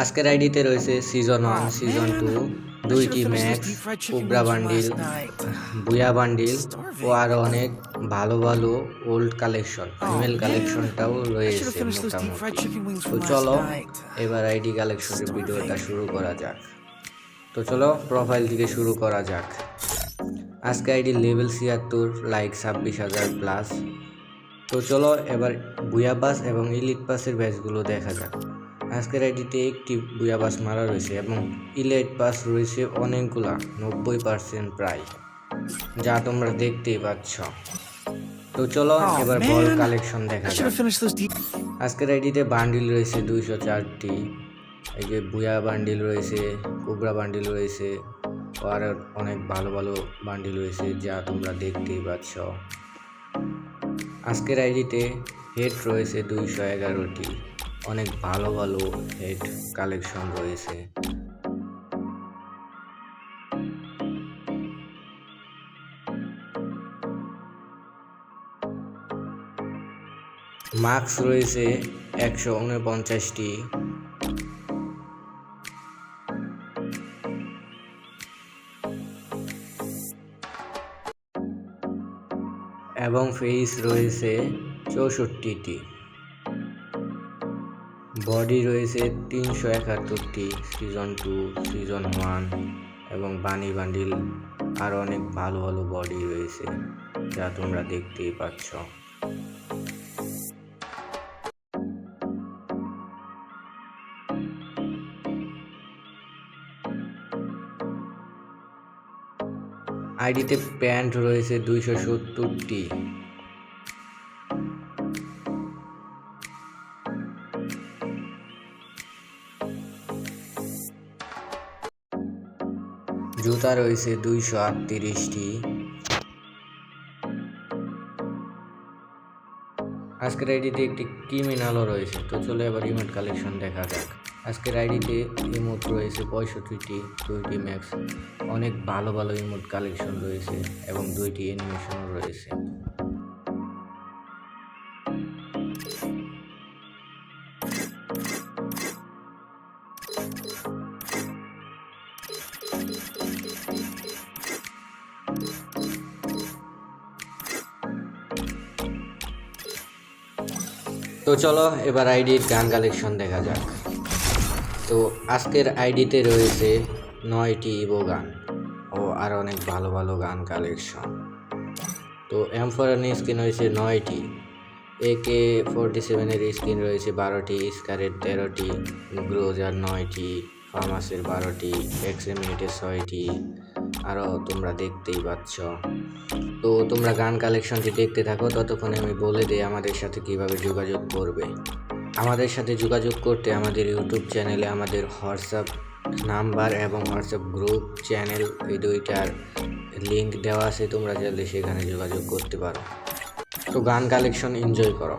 আজকের আইডিতে রয়েছে সিজন ওয়ান সিজন টু দুইটি max cobra bundle booyah bundle ও আরও অনেক ভালো ভালো ওল্ড কালেকশন ফিমেল কালেকশনটাও রয়েছে তো চলো, এবার আইডি কালেকশনের ভিডিওটা শুরু করা যাক। তো চলো প্রোফাইল থেকে শুরু করা যাক। আজকে আইডি লেভেল ছিয়াত্তর লাইক ছাব্বিশ হাজার প্লাস তো চলো, এবার বুয়া পাস এবং ইলিট পাসের ব্যাচগুলো দেখা যাক। আজকের আইডিতে একটি বুয়া বাস মারা রয়েছে এবং ইলেট পাস রয়েছে অনেকগুলা নব্বই পার্সেন্ট প্রায় যা তোমরা দেখতেই পাচ্ছ। তো চলো Oh, এবার বল কালেকশন দেখা যাক. আজকের আইডিতে বান্ডিল রয়েছে দুইশো চারটি এই যে বুয়া বান্ডিল রয়েছে কুবরা বান্ডিল রয়েছে আর অনেক ভালো ভালো বান্ডিল রয়েছে যা তোমরা দেখতেই পাচ্ছ। আজকের আইডিতে হেড রয়েছে দুইশো এগারোটি। অনেক ভালো ভালো হেড কালেকশন রয়েছে। মার্কস রয়েছে একশো উনপঞ্চাশটি। এবং ফেস রয়েছে চৌষট্টিটি। বডি রয়েছে তিনশো একাত্তরটি সিজন টু সিজন ওয়ান এবং বানি বান্ডিল আরও অনেক ভালো ভালো বডি রয়েছে যা তোমরা দেখতেই পাচ্ছ। আইডিতে প্যান্ট রয়েছে দুইশো সত্তরটি। জুতা রয়েছে দুইশো আটত্রিশটি। আজকের আইডিতে একটি ক্রিমিনালও রয়েছে, তো চলে এবার ইমোট কালেকশন দেখা যাক। আজকের আইডিতে ইমোট রয়েছে পঁয়ষট্টিটি, দুইটি ম্যাক্স অনেক ভালো ভালো ইমোট কালেকশন রয়েছে এবং দুইটি অ্যানিমেশনও রয়েছে। তো চলো, এবার আইডির গান কালেকশন দেখা যাক। তো আজকের আইডিতে রয়েছে নয়টি ইভো গান ও আর অনেক ভালো ভালো গান কালেকশন তো এম ফোরের স্ক্রিন রয়েছে নয়টি এ কে ফোরটি সেভেনের স্ক্রিন রয়েছে বারোটি স্কারের তেরোটি গ্রোজার নয়টি ফার্মাসের বারোটি এক্সএমিনেটের ছয়টি আরও তোমরা দেখতেই পাচ্ছ। তো তোমরা গান কালেকশনটি দেখতে থাকো, ততক্ষণে আমি বলে দিই আমাদের সাথে কীভাবে যোগাযোগ করবে। আমাদের সাথে যোগাযোগ করতে আমাদের ইউটিউব চ্যানেলে আমাদের হোয়াটসঅ্যাপ নাম্বার এবং হোয়াটসঅ্যাপ গ্রুপ চ্যানেল এই দুইটার লিঙ্ক দেওয়া আছে, তোমরা চাইলে সেখানে যোগাযোগ করতে পারো। তো গান কালেকশন এনজয় করো।